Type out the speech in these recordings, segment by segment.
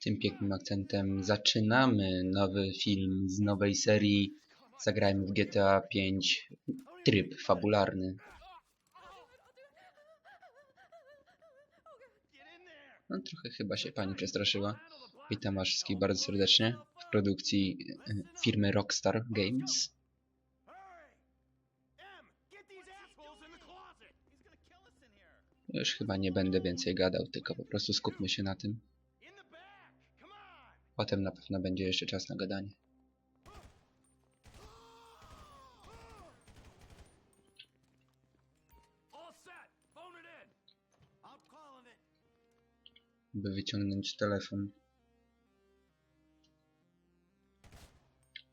tym pięknym akcentem zaczynamy nowy film z nowej serii. Zagrajmy w GTA 5 tryb fabularny. No trochę chyba się pani przestraszyła. Witam was wszystkich bardzo serdecznie w produkcji e, firmy Rockstar Games. Już chyba nie będę więcej gadał, tylko po prostu skupmy się na tym. Potem na pewno będzie jeszcze czas na gadanie. By wyciągnąć telefon.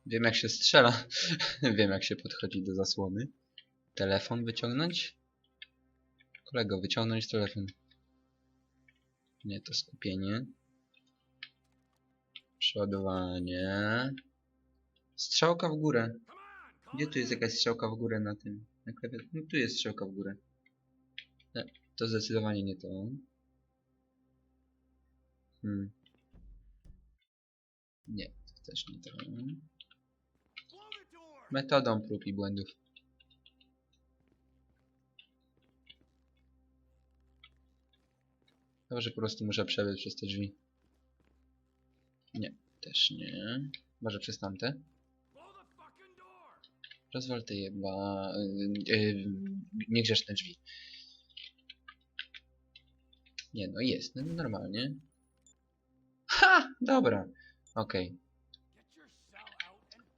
Wiem jak się strzela. Wiem jak się podchodzi do zasłony. Telefon wyciągnąć? Kolego, wyciągnąć telefon. Nie, to skupienie. Przeładowanie. Strzałka w górę. Gdzie tu jest jakaś strzałka w górę na tym? Na? No tu jest strzałka w górę. Nie, to zdecydowanie nie to. Hmm. Nie, to też nie to. Metodą prób i błędów. Chyba, że po prostu muszę przebiec przez te drzwi. Nie, też nie. Może przez tamte? Rozwal te jeba... Yy, yy, niegrzeczne drzwi. Nie, no jest, no normalnie. Ha! Dobra. Okej.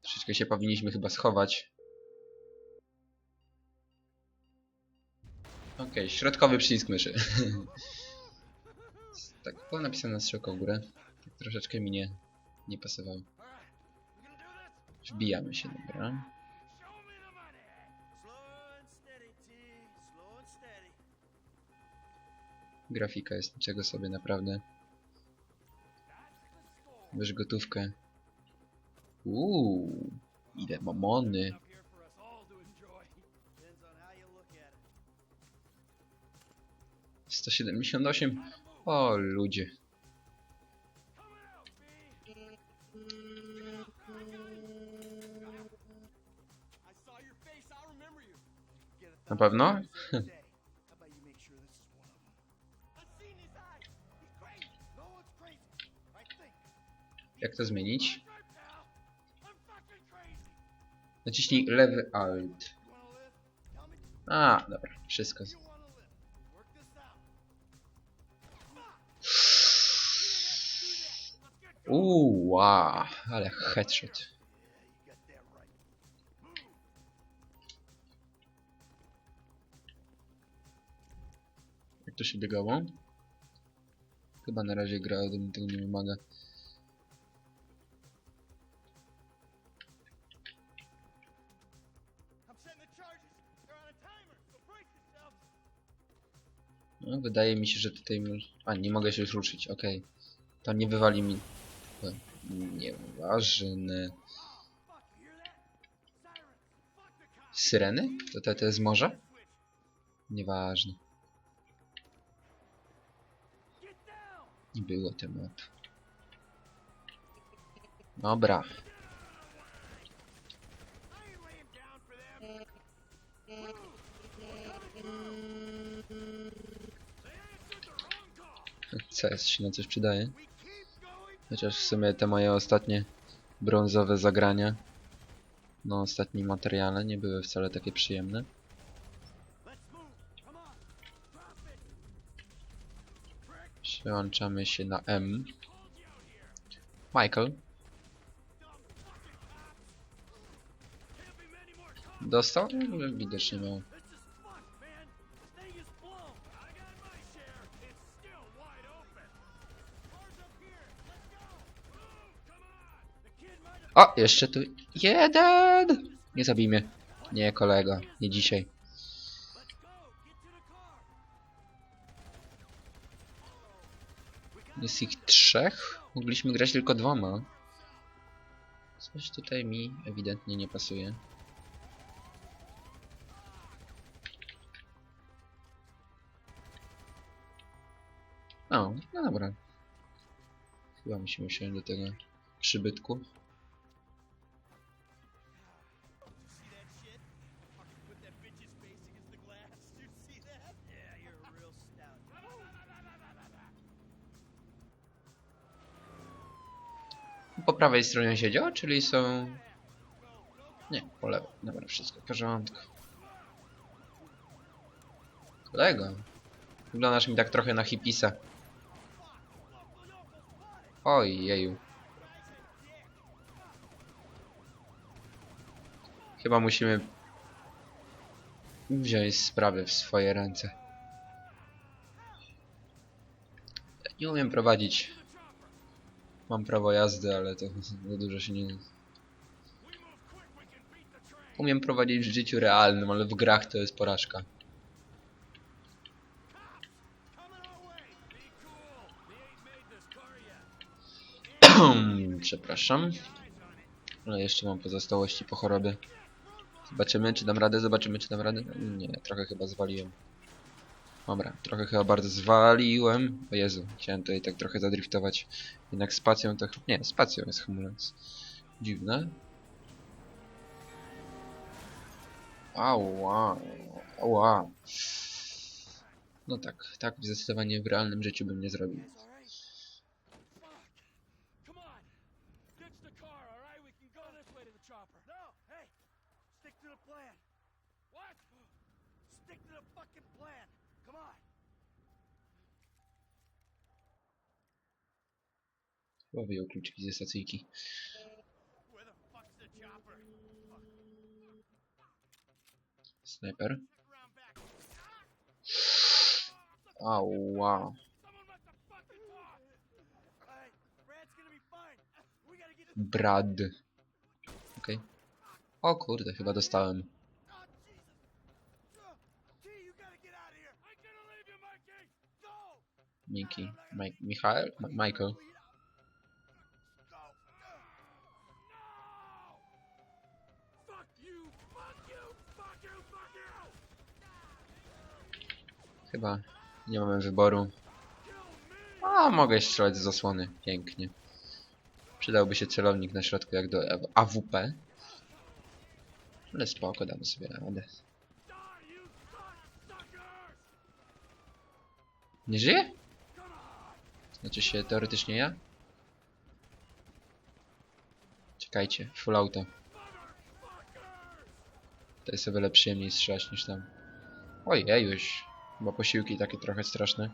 Troszeczkę się powinniśmy chyba schować. Okej, środkowy przycisk myszy. tak, było napisane strzałka w górę. Tak troszeczkę mi nie, pasowało. Wbijamy się, dobra. Grafika jest niczego sobie naprawdę. Weź gotówkę. Uuu, ile mamony. Sto siedemdziesiąt osiem. O ludzie. Na pewno? Jak to zmienić? Naciśnij lewy alt. A, dobra, wszystko. Uuu, wow, ale headshot. To się biegało? Chyba na razie gra mi tego nie wymaga. No, wydaje mi się, że tutaj... A, nie mogę się już ruszyć, okej. To nie wywali mi... Nieważne... Syreny? To to, to jest morze? Nieważne. Nie było tematu. Dobra. CS się na coś przydaje. Chociaż w sumie te moje ostatnie brązowe zagrania no ostatnim materiale nie były wcale takie przyjemne. Przełączamy się na M. Michael. Dostał? Widocznie miał. O, jeszcze tu jeden! Nie zabij mnie. Nie, kolego. Nie dzisiaj. Jest ich trzech? Mogliśmy grać tylko dwoma. Coś tutaj mi ewidentnie nie pasuje. O, no dobra. Chyba musimy wsiąść do tego przybytku. Po prawej stronie siedział, czyli są... Nie, po lewej. Dobra, wszystko w porządku. Kolego. Wyglądasz mi tak trochę na hipisa. Oj, jeju. Chyba musimy wziąć sprawy w swoje ręce. Nie umiem prowadzić. Mam prawo jazdy, ale to za dużo się nie... Umiem prowadzić w życiu realnym, ale w grach to jest porażka. Przepraszam. Ale jeszcze mam pozostałości po chorobie. Zobaczymy, czy dam radę, zobaczymy, czy dam radę. Nie, trochę chyba zwaliłem. Dobra, trochę chyba bardzo zwaliłem. O Jezu, chciałem tutaj tak trochę zadriftować. Jednak spacją to... Nie, spacją jest hamulec. Dziwne. Ała, ała. No tak, tak zdecydowanie w realnym życiu bym nie zrobił. Brad's gonna be fine. We gotta get Brad. Okej. O kurde, chyba dostałem. Miki. Mike, Michael? Ma Michael. Go! No! Fuck you! Fuck you! Fuck you! Fuck you! Chyba nie mamy wyboru. A, mogę strzelać z zasłony. Pięknie. Przydałby się celownik na środku jak do AWP. Ale spoko, damy sobie radę. Nie żyje? Znaczy się teoretycznie ja? Czekajcie, full auto. To jest o wiele przyjemniej strzelać niż tam. Oj, ja już. Chyba posiłki takie trochę straszne.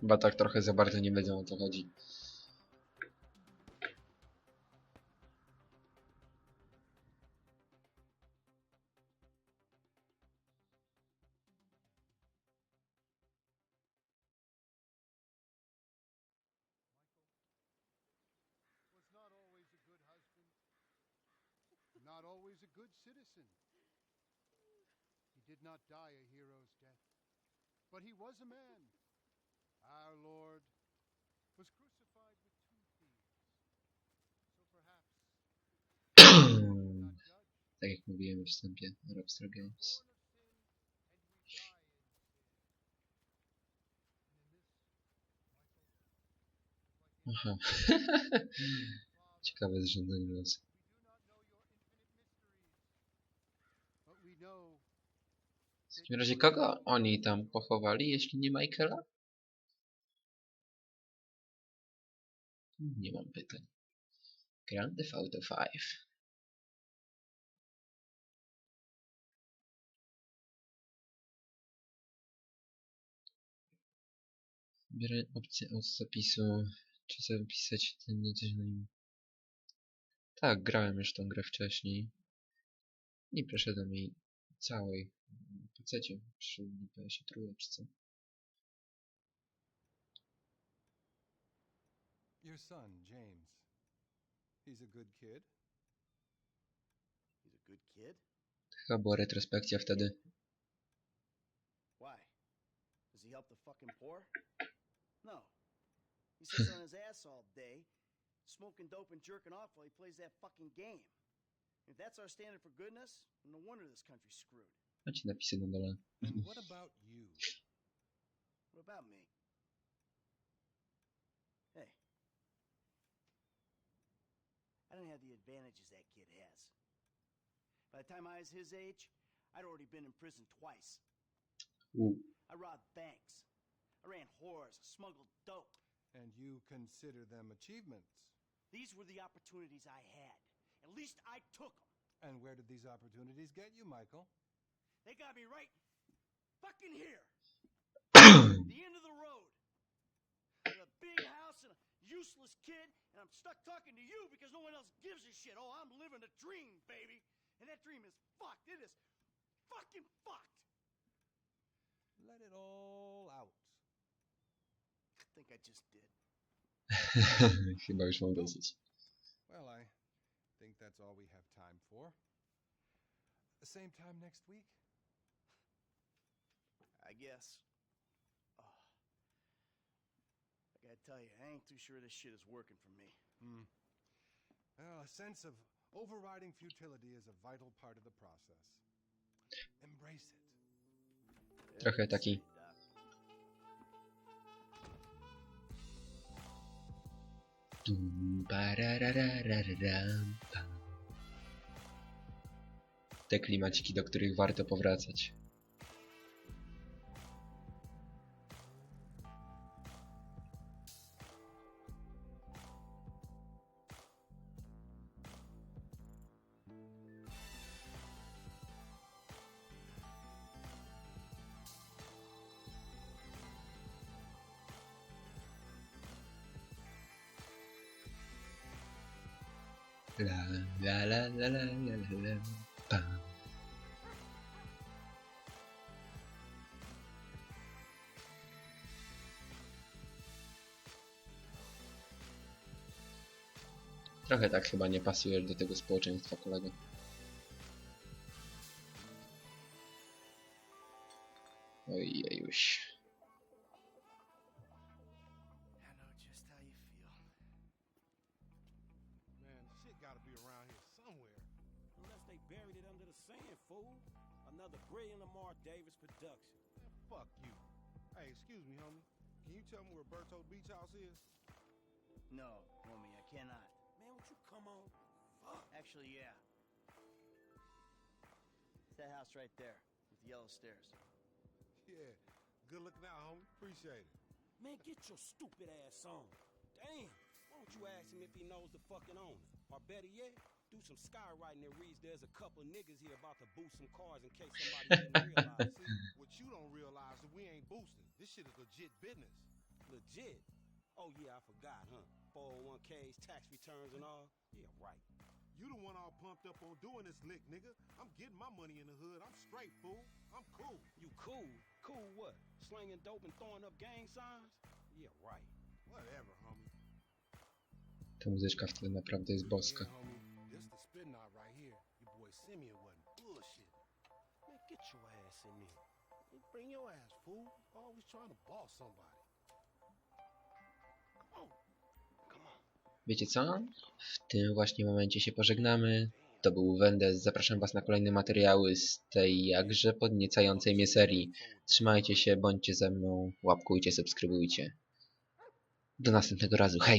Chyba tak trochę za bardzo nie wiedzą o co chodzi. Always a good citizen. He did not die a hero's death, but he was a man. Our Lord was crucified with two thieves. So perhaps tak jak mówiłem w wstępie Rockstar Games. Born of sin, and W takim razie kogo oni tam pochowali, jeśli nie Michaela? Nie mam pytań. Grand Theft Auto 5. Wybieraj opcję od zapisu. Czy zapisać ten coś na? Tak, grałem już tą grę wcześniej. Nie przeszedłem jej całej. W PC, przy PS trójeczce. Your son, James. He's a good kid. He's a good kid? Chyba była retrospekcja wtedy. Why? Does he help the fucking poor? No. He sits on his ass all day, smoking dope and jerking off while he plays that fucking game. If that's our standard for goodness, no wonder this country's screwed. Macie napisy na dole. And what about you? What about me? Hey. I don't have the advantages that kid has. By the time I was his age, I'd already been in prison twice. I robbed banks. I ran whores, smuggled dope. And you consider them achievements. These were the opportunities I had. At least I took them. And where did these opportunities get you, Michael? They got me right fucking here. the end of the road. With a big house and a useless kid, and I'm stuck talking to you because no one else gives a shit. Oh, I'm living a dream, baby. And that dream is fucked. It is fucking fucked. Let it all out. I think I just did. Chyba już mam dosyć. Well, I think that's all we have time for. The same time next week? I guess. Oh. I gotta tell you, I ain't too sure this shit is working for me. Hmm. Well, a sense of overriding futility is a vital part of the process. Embrace it. Trochę taki. Te klimaciki, do których warto powracać. La la la la la la la. Trochę tak chyba nie pasujesz do tego społeczeństwa, kolego. Production. Man, fuck you. Hey, excuse me, homie. Can you tell me where Berto Beach House is? No, homie, I cannot. Man, would you come on? Fuck. Actually, yeah. It's that house right there with the yellow stairs. Yeah. Good looking out, homie. Appreciate it. Man, get your stupid ass on. Damn. Why don't you ask him if he knows the fucking owner? Or better yet, do some skywriting that reads there's a couple niggas here about to boost some cars in case somebody didn't realize. See, This shit is legit business. Legit. Oh yeah, I forgot, huh? 401ks, tax returns and all. Yeah, right. You the one all pumped up on doing this lick, nigga. I'm getting my money in the hood. I'm straight, fool. I'm cool. You cool? Cool what? Slinging dope and throwing up gang signs? Yeah, right. Whatever, homie. Ta muzyczka w tle naprawdę jest boska. Yeah, homie. This the spin knot right here. Your boy Simeon wasn't bullshit. Man, get your ass in there. Bring your ass, fool. Wiecie co? W tym właśnie momencie się pożegnamy. To był Wendes. Zapraszam Was na kolejne materiały z tej jakże podniecającej mnie serii. Trzymajcie się, bądźcie ze mną, łapkujcie, subskrybujcie. Do następnego razu. Hej!